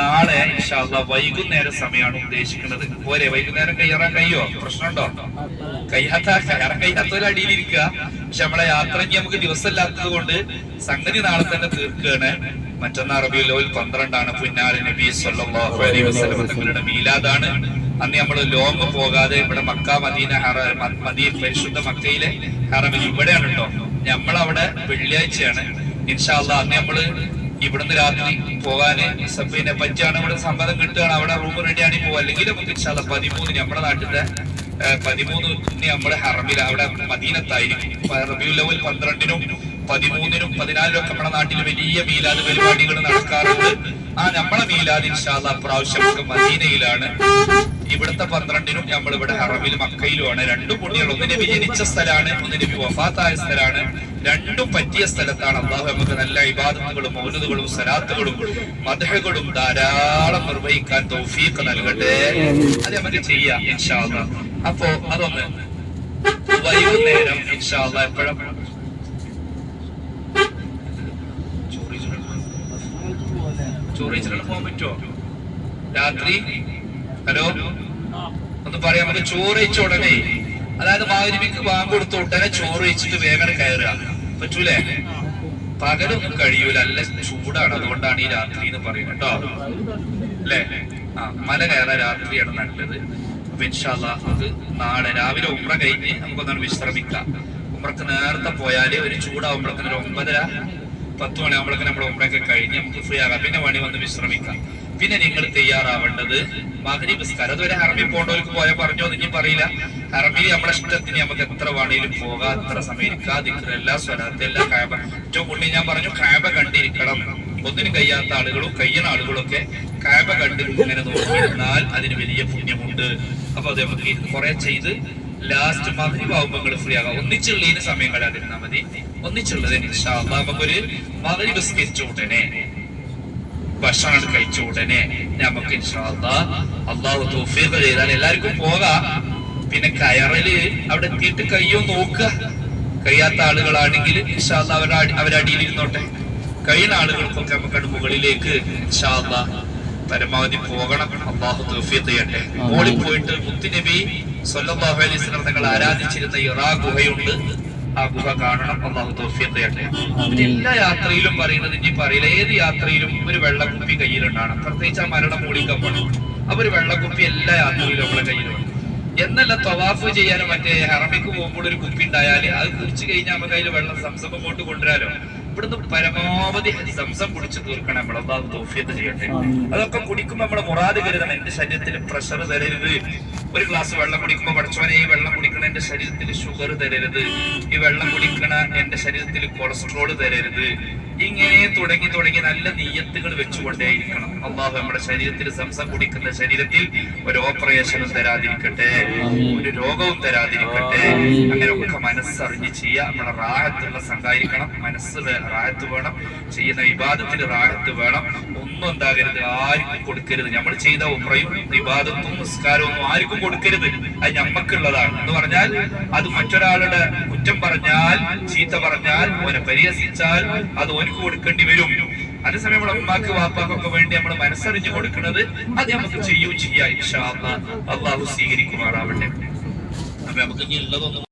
നാളെ ഇൻഷാല്ല വൈകുന്നേര സമയമാണ് ഉദ്ദേശിക്കുന്നത്. പോരെ വൈകുന്നേരം കയ്യേറാൻ കഴിയോ പ്രശ്നമുണ്ടോ? കയ്യാത്ത കയറാൻ കഴിയാത്തവരെ അടിയിലിരിക്കുക പക്ഷെ നമ്മളെ യാത്രയ്ക്ക് നമുക്ക് ദിവസം ദിവസമില്ലാത്തത് കൊണ്ട് സംഗതി നാളെ തന്നെ തീർക്കുകയാണ്. മറ്റൊന്ന് ലോയിൽ പന്ത്രണ്ടാണ്. പുന്നാല നബി സല്ലല്ലാഹു അലൈഹി വസല്ലം തങ്ങളുടെ മീലാദാണ്. അന്ന് നമ്മൾ ലോങ് പോകാതെ ഇവിടെ മക്ക മദീന ഹറ മദീൻ പരിശുദ്ധ മക്കയിലെ ഹറമിൽ ഇവിടെയാണ് കേട്ടോ. നമ്മളവിടെ വെള്ളിയാഴ്ചയാണ്. ഇൻഷാല്ല അന്ന് നമ്മൾ ഇവിടുന്ന് രാത്രി പോകാന് പിന്നെ പറ്റാണ് ഇവിടെ സമ്മതം കിട്ടുകയാണ്. അവിടെ റൂം റെഡിയാണ് പോകാം അല്ലെങ്കിൽ നമുക്ക് ഇൻഷാല്ല പതിമൂന്ന് നമ്മുടെ നാട്ടിലെ പതിമൂന്ന് പതിമൂന്നിന് നമ്മുടെ ഹറമിൽ അവിടെ മദീനത്തായിരിക്കും. റബിയു ലെവൽ പന്ത്രണ്ടിനും പതിമൂന്നിനും പതിനാലിനും ഒക്കെ നമ്മുടെ നാട്ടിൽ വലിയ മീലാദ് പരിപാടികൾ നടക്കാറുണ്ട്. ആ നമ്മളെ മീലാദ് ഇൻഷാല്ല പ്രാവശ്യം മദീനയിലാണ്. ഇവിടുത്തെ പന്ത്രണ്ടിനും നമ്മൾ ഇവിടെ ഹറമിൽ മക്കയിലുമാണ്. രണ്ടു കുട്ടികൾ. ഒന്ന് നബി ജനിച്ച സ്ഥലമാണ് ഒന്ന് നബി വഫാത്തായ സ്ഥലമാണ്. രണ്ടും പറ്റിയ സ്ഥലത്താണ് അള്ളാഹു നമുക്ക് നല്ല ഇബാദത്തുകളും മൗനതകളും സലാത്തുകളും മദഹകളും ധാരാളം നിർവഹിക്കാൻ തൗഫീഖ് നൽകട്ടെ. അത് നമുക്ക് ചെയ്യാം ഇൻഷാല്ല അപ്പോ അതൊന്ന് വൈകുന്നേരം ഇൻഷാല്ല എപ്പോഴും? രാത്രി? ഹലോ? ഒന്ന് പറയാം നമുക്ക് ചോറ് ഉടനെ അതായത് മാതിരിക്ക് വാങ്ങ് കൊടുത്ത ഉടനെ ചോറ് വെച്ചിട്ട് വേഗം കയറുക. പറ്റൂലേ? പകലൊന്നും കഴിയൂല. നല്ല ചൂടാണ്. അതുകൊണ്ടാണ് ഈ രാത്രി എന്ന് പറയുന്നത് കേട്ടോ. അല്ലേ? ആ മല കയറാൻ രാത്രിയാണ് നല്ലത്. അപ്പൊ ഇൻഷാല്ല നമുക്ക് നാളെ രാവിലെ ഉമ്ര കഴിഞ്ഞ് നമുക്കൊന്നാണ് വിശ്രമിക്കാം. ഉമ്രക്ക് നേരത്തെ പോയാൽ ഒരു ചൂടാവുമ്പോഴേക്കും ഒരു ഒമ്പതര പത്ത് മണിയാകുമ്പോഴേക്കും നമ്മൾ ഉമ്രയൊക്കെ കഴിഞ്ഞ് നമുക്ക് ഫ്രീ ആകാം. പിന്നെ പണി വന്ന് വിശ്രമിക്കാം. പിന്നെ നിങ്ങൾ തയ്യാറാവേണ്ടത് മകരി സ്ഥലത്ത് അതുവരെ ഹറമിൽ പോകേണ്ടവർക്ക് പോയാൽ പറഞ്ഞോ എന്ന് ഞാൻ പറയില്ല. ഹറമിൽ നമ്മുടെ ഇഷ്ടത്തിന് നമുക്ക് എത്ര വേണേലും പോകാം എത്ര സമയം എല്ലാ സ്വലാത്ത് എല്ലാ കായബ ഏറ്റവും കൂടുതൽ ഞാൻ പറഞ്ഞു കായബ കണ്ടിരിക്കണം. ഒന്നിനും കഴിയാത്ത ആളുകളും കഴിയുന്ന ആളുകളും ഒക്കെ കായബ കണ്ട് ഇങ്ങനെ നോക്കിയിരുന്നാൽ അതിന് വലിയ പുണ്യമുണ്ട്. അപ്പൊ അത് നമുക്ക് കുറെ ചെയ്ത് ലാസ്റ്റ് മകരിവാകുമ്പോ നിങ്ങൾ ഫ്രീ ആകാം. ഒന്നിച്ചുള്ളതിന് സമയം കളയാതിരുന്നാൽ മതി. ഒന്നിച്ചുള്ളത് നമുക്കൊരു മകരി ബിസ്കരിച്ച ഉടനെ. ഭക്ഷണം കഴിച്ച ഉടനെ നമുക്ക് അള്ളാഹു തൗഫീഖ് ചെയ്താൽ എല്ലാവർക്കും പോകാം. പിന്നെ കയറൽ അവിടെ എത്തിയിട്ട് കയ്യോ നോക്കുക. കഴിയാത്ത ആളുകളാണെങ്കിൽ അവരുടെ അടി- അവരുടെ അടിയിൽ ഇരുന്നോട്ടെ. കഴിയുന്ന ആളുകൾക്കൊക്കെ നമുക്ക് മുകളിലേക്ക് പരമാവധി പോകണം. അള്ളാഹു തൗഫീഖ് ചെയ്യട്ടെ മോളിൽ പോയിട്ട് മുത്തുനബി സ്വല്ലാഹു അലൈഹി സ്വലം തങ്ങൾ ആരാധിച്ചിരുന്ന ഇറാ ഗുഹയുണ്ട്. ആ ഗുഹ കാണണം. അള്ളാഹു തൗഫീഖ് ചെയ്യട്ടെ എല്ലാ യാത്രയിലും പറയുന്നത് ഇനി പറയില്ല. ഏത് യാത്രയിലും ഒരു വെള്ളക്കുപ്പി കയ്യിലുണ്ടാണ് പ്രത്യേകിച്ച് ആ മരണം മൂടിക്കാൻ പോകണം അപ്പൊ ഒരു വെള്ളക്കുപ്പി എല്ലാ യാത്രയിലും നമ്മളെ കയ്യിലുണ്ട്. എന്നല്ല തവാഫ് ചെയ്യാനും മറ്റേ ഹറമിക്ക് പോകുമ്പോൾ ഒരു കുപ്പി ഉണ്ടായാൽ അത് കുടിച്ചു കഴിഞ്ഞാൽ നമ്മുടെ കയ്യിൽ വെള്ളം സംസം അങ്ങോട്ട് കൊണ്ടുവരാലോ. ഇവിടുന്ന് പരമാവധി സംസം കുടിച്ചു തീർക്കണം. നമ്മൾ അള്ളാഹു തൗഫീഖ് ചെയ്യട്ടെ. അതൊക്കെ കുടിക്കുമ്പോൾ നമ്മുടെ മുറാദ് കരുതണം. എന്റെ ശരീരത്തിൽ പ്രഷർ തരരുത്. ഒരു ഗ്ലാസ് വെള്ളം കുടിക്കുമ്പോൾ പഠിച്ചവനെ ഈ വെള്ളം കുടിക്കണ എന്റെ ശരീരത്തിൽ ഷുഗർ തരരുത്. ഈ വെള്ളം കുടിക്കണ എന്റെ ശരീരത്തിൽ കൊളസ്ട്രോൾ തരരുത്. ഇങ്ങനെ തുടങ്ങി തുടങ്ങി നല്ല നീയത്തുകൾ വെച്ചുകൊണ്ടേയിരിക്കണം. അള്ളാഹു നമ്മുടെ ശരീരത്തിൽ സംസം കുടിക്കുന്ന ശരീരത്തിൽ ഒരു ഓപ്പറേഷനും തരാതിരിക്കട്ടെ ഒരു രോഗവും തരാതിരിക്കട്ടെ. അങ്ങനെ ഒക്കെ മനസ്സറിഞ്ഞ് ചെയ്യുക നമ്മുടെ റാഹത്തുള്ള സംഘായിരിക്കണം. മനസ്സ് റാഹത്ത് വേണം. ചെയ്യുന്ന വിവാദത്തിൽ റാഹത്ത് വേണം. ഒന്നും എന്താകരുത്. ആർക്കും കൊടുക്കരുത്. നമ്മൾ ചെയ്ത ഉപ്രയും വിവാദത്തും നിസ്കാരവും ഒന്നും ആർക്കും കൊടുക്കരുത്. അത് നമ്മക്കുള്ളതാണ് എന്ന് പറഞ്ഞാൽ അത് മറ്റൊരാളുടെ കുറ്റം പറഞ്ഞാൽ ചീത്ത പറഞ്ഞാൽ ഓനെ പരിഹസിച്ചാൽ അത് ഓനക്ക് കൊടുക്കേണ്ടി വരും. അതേസമയം നമ്മുടെ ഉമ്മാക്ക് വാപ്പാക്കൊക്കെ വേണ്ടി നമ്മൾ മനസ്സറിഞ്ഞ് കൊടുക്കുന്നത് അത് നമുക്ക് ചെയ്യുകയും ചെയ്യാം ഇൻഷാ അള്ളാഹു സ്വീകരിക്കുമാറാവട്ടെ. അപ്പൊ നമുക്ക് ഇനി ഉള്ളതൊന്നും